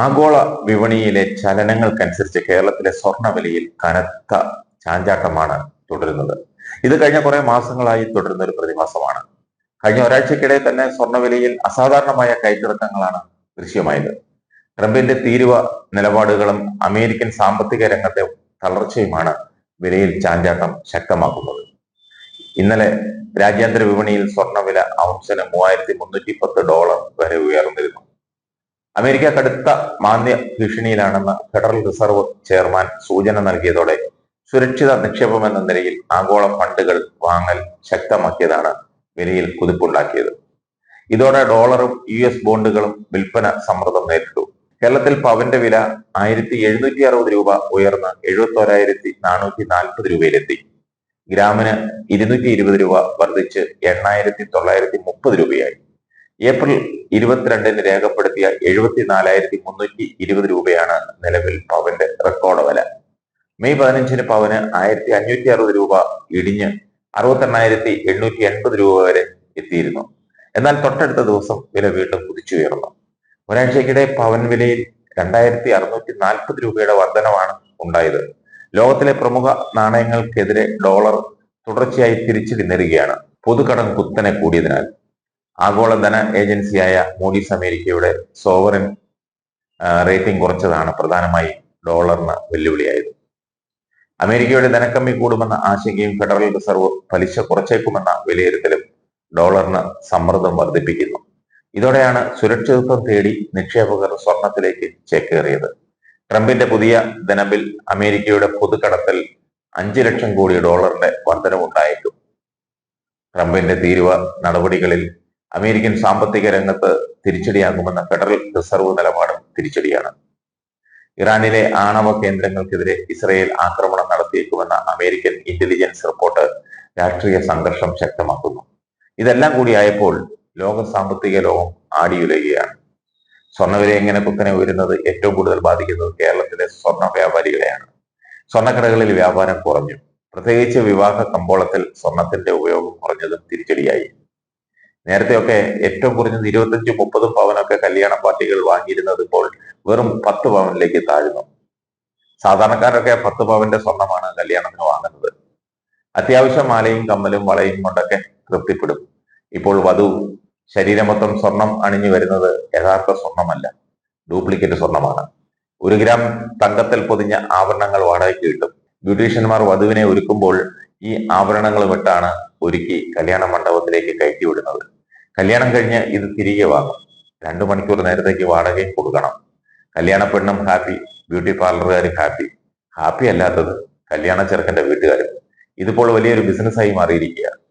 ആഗോള വിപണിയിലെ ചലനങ്ങൾക്കനുസരിച്ച് കേരളത്തിലെ സ്വർണവിലയിൽ കനത്ത ചാഞ്ചാട്ടമാണ് തുടരുന്നത്. ഇത് കഴിഞ്ഞ കുറെ മാസങ്ങളായി തുടരുന്ന ഒരു പ്രതിഭാസമാണ് കഴിഞ്ഞ ഒരാഴ്ചക്കിടെ തന്നെ സ്വർണവിലയിൽ അസാധാരണമായ കയറ്റിറക്കങ്ങളാണ് ദൃശ്യമായത്. ട്രംപിന്റെ തീരുവ നിലപാടുകളും അമേരിക്കൻ സാമ്പത്തിക രംഗത്തെ തളർച്ചയുമാണ് വിലയിൽ ചാഞ്ചാട്ടം ശക്തമാക്കുന്നത്. ഇന്നലെ രാജ്യാന്തര വിപണിയിൽ സ്വർണവില ഔൺസിന് മൂവായിരത്തി മുന്നൂറ്റി പത്ത് ഡോളർ വരെ ഉയർന്നിരുന്നു. അമേരിക്ക കടുത്ത മാന്ദ്യ ഭീഷണിയിലാണെന്ന് ഫെഡറൽ റിസർവ് ചെയർമാൻ സൂചന നൽകിയതോടെ സുരക്ഷിത നിക്ഷേപം എന്ന നിലയിൽ ആഗോള ഫണ്ടുകൾ വാങ്ങൽ ശക്തമാക്കിയതാണ് വിലയിൽ കുതിപ്പുണ്ടാക്കിയത്. ഇതോടെ ഡോളറും യു എസ് ബോണ്ടുകളും വിൽപ്പന സമ്മർദ്ദം നേരിട്ടു. കേരളത്തിൽ പവന്റെ വില ആയിരത്തി എഴുന്നൂറ്റി അറുപത് രൂപ ഉയർന്ന് എഴുപത്തി ഒരായിരത്തി നാനൂറ്റി നാൽപ്പത് രൂപയിലെത്തി. ഗ്രാമിന് ഇരുന്നൂറ്റി ഇരുപത് രൂപ വർദ്ധിച്ച് എണ്ണായിരത്തി തൊള്ളായിരത്തി മുപ്പത് രൂപയായി. ഏപ്രിൽ ഇരുപത്തിരണ്ടിന് രേഖപ്പെടുത്തിയ എഴുപത്തിനാലായിരത്തി മുന്നൂറ്റി ഇരുപത് രൂപയാണ് നിലവിൽ പവന്റെ റെക്കോർഡ് വില. മെയ് പതിനഞ്ചിന് പവന് ആയിരത്തി അഞ്ഞൂറ്റി അറുപത് രൂപ ഇടിഞ്ഞ് അറുപത്തെണ്ണായിരത്തി എണ്ണൂറ്റി എൺപത് രൂപ വരെ എത്തിയിരുന്നു. എന്നാൽ തൊട്ടടുത്ത ദിവസം വില വീണ്ടും കുതിച്ചുയർന്നു. ഒരാഴ്ചയ്ക്കിടെ പവൻ വിലയിൽ രണ്ടായിരത്തി അറുന്നൂറ്റി നാൽപ്പത് രൂപയുടെ വർധനമാണ് ഉണ്ടായത്. ലോകത്തിലെ പ്രമുഖ നാണയങ്ങൾക്കെതിരെ ഡോളർ തുടർച്ചയായി തിരിച്ചടി നേരുകയാണ് പൊതുകടം കുത്തനെ കൂടിയതിനാൽ ആഗോള ധന ഏജൻസിയായ മൂഡീസ് അമേരിക്കയുടെ സോവറിൻ റേറ്റിംഗ് കുറച്ചതാണ്. പ്രധാനമായി ഡോളറിന് വെല്ലുവിളിയായത്. അമേരിക്കയുടെ ധനക്കമ്മി കൂടുമെന്ന ആശങ്കയും ഫെഡറൽ റിസർവ് പലിശ കുറച്ചേക്കുമെന്ന വിലയിരുത്തലും ഡോളറിന് സമ്മർദ്ദം വർദ്ധിപ്പിക്കുന്നു. ഇതോടെയാണ് സുരക്ഷിതത്വം തേടി നിക്ഷേപകർ സ്വർണത്തിലേക്ക് ചേക്കേറിയത്. ട്രംപിന്റെ പുതിയ ധനബിൽ അമേരിക്കയുടെ പൊതുകടത്തിൽ അഞ്ച് ലക്ഷം കോടി ഡോളറിന്റെ വർധനവുണ്ടായേക്കും ട്രംപിന്റെ തീരുവ നടപടികളിൽ അമേരിക്കൻ സാമ്പത്തിക രംഗത്ത് തിരിച്ചടിയാകുമെന്ന ഫെഡറൽ റിസർവ് നിലപാടും തിരിച്ചടിയാണ്. ഇറാനിലെ ആണവ കേന്ദ്രങ്ങൾക്കെതിരെ ഇസ്രയേൽ ആക്രമണം നടത്തിയേക്കുമെന്ന അമേരിക്കൻ ഇന്റലിജൻസ് റിപ്പോർട്ട് രാഷ്ട്രീയ സംഘർഷം ശക്തമാക്കുന്നു. ഇതെല്ലാം കൂടിയായപ്പോൾ ലോക സാമ്പത്തിക ലോകം ആടിയുലയുകയാണ്. സ്വർണവില എങ്ങനെ കുത്തനെ ഉയരുന്നത് ഏറ്റവും കൂടുതൽ ബാധിക്കുന്നത് കേരളത്തിലെ സ്വർണ വ്യാപാരികളെയാണ്. സ്വർണക്കടകളിൽ വ്യാപാരം കുറഞ്ഞു. പ്രത്യേകിച്ച് വിവാഹ കമ്പോളത്തിൽ സ്വർണത്തിന്റെ ഉപയോഗം കുറഞ്ഞതും തിരിച്ചടിയായി. നേരത്തെയൊക്കെ ഏറ്റവും കുറഞ്ഞത് ഇരുപത്തഞ്ചും മുപ്പതും പവനൊക്കെ കല്യാണ പാർട്ടികൾ വാങ്ങിയിരുന്നത് ഇപ്പോൾ വെറും പത്ത് പവനിലേക്ക് താഴ്ന്നു. സാധാരണക്കാരൊക്കെ പത്ത് പവന്റെ സ്വർണമാണ് കല്യാണത്തിന് വാങ്ങുന്നത്. അത്യാവശ്യം മാലയും കമ്മലും വളയും കൊണ്ടൊക്കെ തൃപ്തിപ്പെടും. ഇപ്പോൾ വധു ശരീരം മൊത്തം സ്വർണം അണിഞ്ഞു വരുന്നത് യഥാർത്ഥ സ്വർണമല്ല ഡ്യൂപ്ലിക്കേറ്റ് സ്വർണമാണ്. ഒരു ഗ്രാം തങ്കത്തിൽ പൊതിഞ്ഞ ആഭരണങ്ങൾ വാടകയ്ക്ക് കിട്ടും. ബ്യൂട്ടീഷ്യന്മാർ വധുവിനെ ഒരുക്കുമ്പോൾ ഈ ആഭരണങ്ങൾ ഇട്ടാണ് ഒരുക്കി കല്യാണ മണ്ഡപത്തിലേക്ക് കയറ്റി വിടുന്നത്. കല്യാണം കഴിഞ്ഞ് ഇത് തിരികെ വാങ്ങും. രണ്ടു മണിക്കൂർ നേരത്തേക്ക് വാടകയും കൊടുക്കണം. കല്യാണ പെണ്ണും ഹാപ്പി ബ്യൂട്ടി പാർലറുകാരും ഹാപ്പി. ഹാപ്പി അല്ലാത്തത് കല്യാണ ചെറുക്കന്റെ വീട്ടുകാരും. ഇതിപ്പോൾ വലിയൊരു ബിസിനസ്സായി മാറിയിരിക്കുക